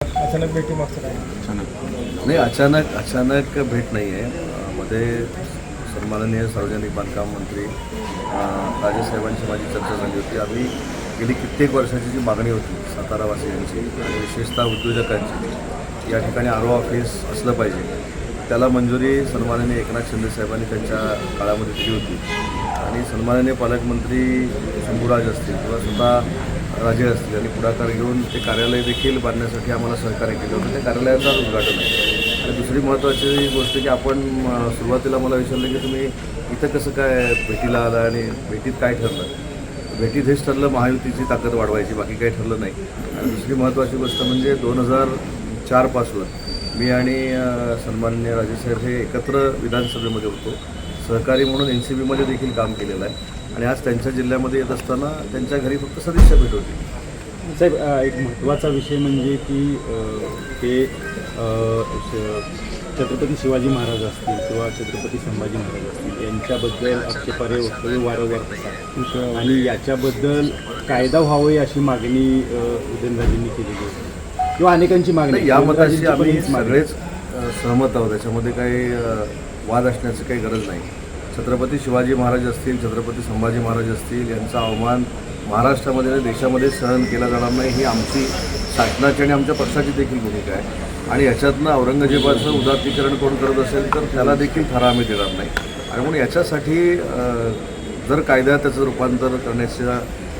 अचानक भेटी मागचं काय? नाही अचानक अचानक भेट नाही आहे. मध्ये सन्माननीय सार्वजनिक बांधकाम मंत्री राजेसाहेबांची माझी चर्चा झाली होती. आम्ही गेली कित्येक वर्षाची जी मागणी होती सातारावासियांची आणि विशेषतः उद्योजकांची या ठिकाणी आरो ऑफिस असलं पाहिजे. त्याला मंजुरी सन्माननीय एकनाथ शिंदे साहेबांनी त्यांच्या काळामध्ये दिली होती. आणि सन्माननीय पालकमंत्री शंभूराज असतील किंवा स्वतः राजे असतील आणि पुढाकार घेऊन ते कार्यालय देखील बांधण्यासाठी आम्हाला सहकार्य केलं होतं. त्या कार्यालयाचं उद्घाटन आहे. आणि दुसरी महत्त्वाची गोष्ट की आपण सुरुवातीला मला विचारलं की तुम्ही इथं कसं काय भेटीला आला आणि भेटीत काय ठरलं? भेटीत हेच ठरलं महायुतीची ताकद वाढवायची बाकी काही ठरलं नाही. आणि दुसरी महत्त्वाची गोष्ट म्हणजे दोन हजार चारपासून मी आणि सन्मान्य राजेसाहेब हे एकत्र विधानसभेमध्ये होतो. सहकारी म्हणून एन सी बीमध्ये देखील काम केलेलं आहे. आणि आज त्यांच्या जिल्ह्यामध्ये येत असताना त्यांच्या घरी फक्त सदिच्छा भेट होती. साहेब एक महत्त्वाचा विषय म्हणजे की ते छत्रपती शिवाजी महाराज असतील किंवा छत्रपती संभाजी महाराज असतील यांच्याबद्दल आक्षेपार्ह वक्तव्य वारंवार होतात आणि याच्याबद्दल कायदा व्हावी अशी मागणी उदयनराजेंनी केलेली आहे किंवा अनेकांची मागणी. नाही, या मताशी उदयनराजेंची पण आम्ही. सगळेच सहमत आहोत. त्याच्यामध्ये काही वाद असण्याची काही गरज नाही. छत्रपती शिवाजी महाराज असतील छत्रपती संभाजी महाराज असतील यांचा अवमान महाराष्ट्रामध्ये आणि देशामध्ये सहन केला जाणार नाही ही आमची शासनाची आणि आमच्या पक्षाची देखील भूमिका आहे. आणि याच्यातनं औरंगजेबाचं उदात्तीकरण कोण करत असेल तर त्याला देखील थारा आम्ही देणार नाही. आणि म्हणून याच्यासाठी जर कायद्यात त्याचं रूपांतर करण्याच्या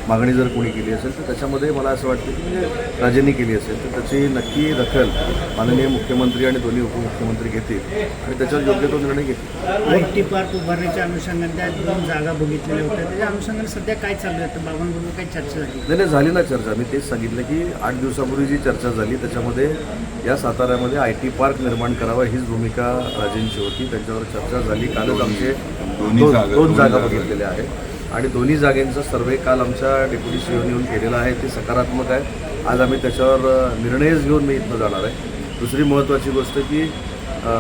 मागणी जर कोणी केली असेल तर त्याच्यामध्ये मला असं वाटतं की म्हणजे राजेंनी केली असेल तर त्याची नक्की दखल माननीय मुख्यमंत्री आणि दोन्ही उपमुख्यमंत्री घेतील आणि त्याच्यावर योग्य तो निर्णय घेतील. आय टी पार्क उभारण्याच्या अनुषंगाने त्या दोन जागा बघितलेल्या होत्या. त्याच्या अनुषंगाने सध्या काय चालू आहे तर बाबांबरोबर काही चर्चा झाली. नाही नाही झाली ना चर्चा. मी तेच सांगितलं की आठ दिवसापूर्वी जी चर्चा झाली त्याच्यामध्ये या साताऱ्यामध्ये आय टी पार्क निर्माण करावा हीच भूमिका राजेंची होती. त्यांच्यावर चर्चा झाली. कालच आमचे दोन जागा बघितलेल्या आहेत. आणि दोन्ही जागेंचा सर्वे काल आमच्या डेप्युटी सीओनी येऊन केलेला आहे ते सकारात्मक आहे. आज आम्ही त्याच्यावर निर्णयच घेऊन मी इथनं जाणार आहे. दुसरी महत्त्वाची गोष्ट की अ,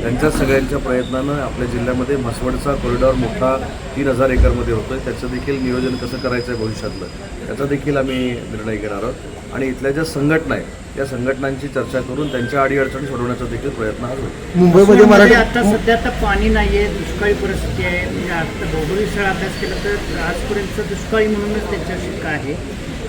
त्यांच्या सगळ्यांच्या प्रयत्नानं आपल्या जिल्ह्यामध्ये म्हसवडचा कॉरिडॉर मोठा तीन हजार एकरमध्ये होतोय. त्याचं देखील नियोजन कसं करायचं आहे भविष्यातलं त्याचा देखील आम्ही निर्णय घेणार आहोत. आणि इथल्या ज्या संघटना आहेत या संघटनांची चर्चा करून त्यांच्या अडीअडचणी सोडवण्याचा देखील प्रयत्न हा होईल. मुंबईमध्ये मराठी आता सध्या आता पाणी नाही आहे दुष्काळी परिस्थिती आहे. म्हणजे आता भौगोलिक शाळा अभ्यास केला तर आजपर्यंत दुष्काळी म्हणूनच त्यांच्या शिक्का आहे?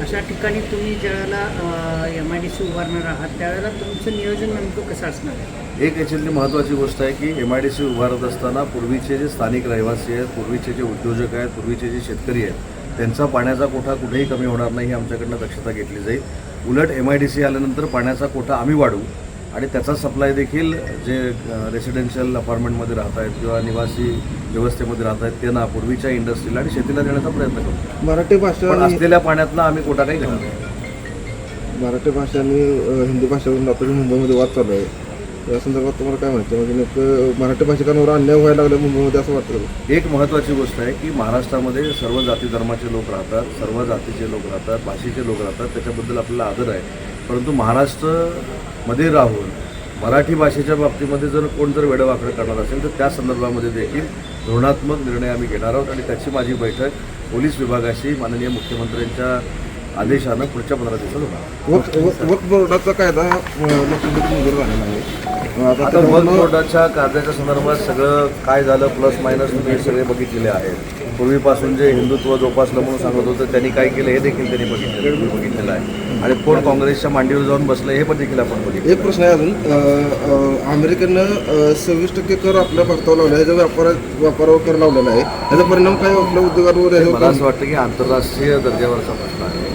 अशा ठिकाणी तुम्ही ज्यावेळेला एम आय डी सी उभारणार आहात त्यावेळेला तुमचं नियोजन नेमकं कसं असणार? आहे एक याच्यातली महत्त्वाची गोष्ट आहे की एम आय डी सी उभारत असताना पूर्वीचे जे स्थानिक रहिवासी आहेत पूर्वीचे जे उद्योजक आहेत पूर्वीचे जे शेतकरी आहेत त्यांचा पाण्याचा कोठा कुठेही कमी होणार नाही ही आमच्याकडनं दक्षता घेतली जाईल. उलट एम आय डी सी आल्यानंतर पाण्याचा कोठा आम्ही वाढवू आणि त्याचा सप्लाय देखील जे रेसिडेन्शियल अपार्टमेंटमध्ये राहत आहेत किंवा निवासी व्यवस्थेमध्ये राहत आहेत त्यांना पूर्वीच्या इंडस्ट्रीला आणि शेतीला देण्याचा प्रयत्न करू मराठी भाषा असलेल्या पाण्यातला आम्ही कोटा काही घेणार नाही. मराठी भाषा आणि हिंदी भाषेवरून आता मुंबईमध्ये वाद चालू आहे. या संदर्भात तुम्हाला काय माहिती? म्हणजे नेमकं मराठी भाषिकांवर अन्याय व्हायला लागला मुंबईमध्ये असं वाटतं? एक महत्त्वाची गोष्ट आहे की महाराष्ट्रामध्ये सर्व जाती धर्माचे लोक राहतात सर्व जातीचे लोक राहतात भाषेचे लोक राहतात. त्याच्याबद्दल आपल्याला आदर आहे. परंतु महाराष्ट्रामध्ये राहून मराठी भाषेच्या बाबतीमध्ये जर कोण जर वेडवाकडं करणार असेल तर त्या संदर्भामध्ये देखील धोरणात्मक निर्णय आम्ही घेणार आहोत आणि त्याची माझी बैठक पोलीस विभागाशी माननीय मुख्यमंत्र्यांच्या आदेशानं पुढच्या पंधरा दिवसात होणार. वक्फ बोर्डाचा कायदा मंजूर झालेला आहे. आता बोर्डाच्या कायद्याच्या संदर्भात सगळं काय झालं प्लस मायनस तुम्ही हे सगळे बघितलेले आहेत. पूर्वीपासून जे हिंदुत्व जोपासलं म्हणून सांगत होतं त्यांनी काय केलं हे देखील त्यांनी बघितलेलं तुम्ही बघितलेलं आहे. आणि कोण काँग्रेसच्या मांडीवर जाऊन बसलं हे पण देखील आपण बघितलं. एक प्रश्न आहे अजून. अमेरिकेनं सव्वीस टक्के कर आपल्या भारतावर लावला आहे व्यापार व्यापारावर कर लावलेला आहे. त्याचा परिणाम काय आपल्या उद्योगांवर मला याच्यावर असं वाटतं की आंतरराष्ट्रीय दर्जावरचा प्रश्न आहे.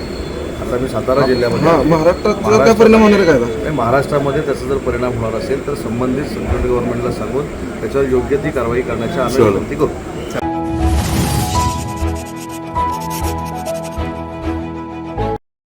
आता मी सातारा जिल्ह्यामध्ये आहे. महाराष्ट्रात काय परिणाम होणार आहे नाही, महाराष्ट्रामध्ये त्याचा जर परिणाम होणार असेल तर संबंधित सेंट्रल गव्हर्नमेंटला सांगून त्याच्यावर योग्य ती कारवाई करण्याची आम्ही विनंती करू.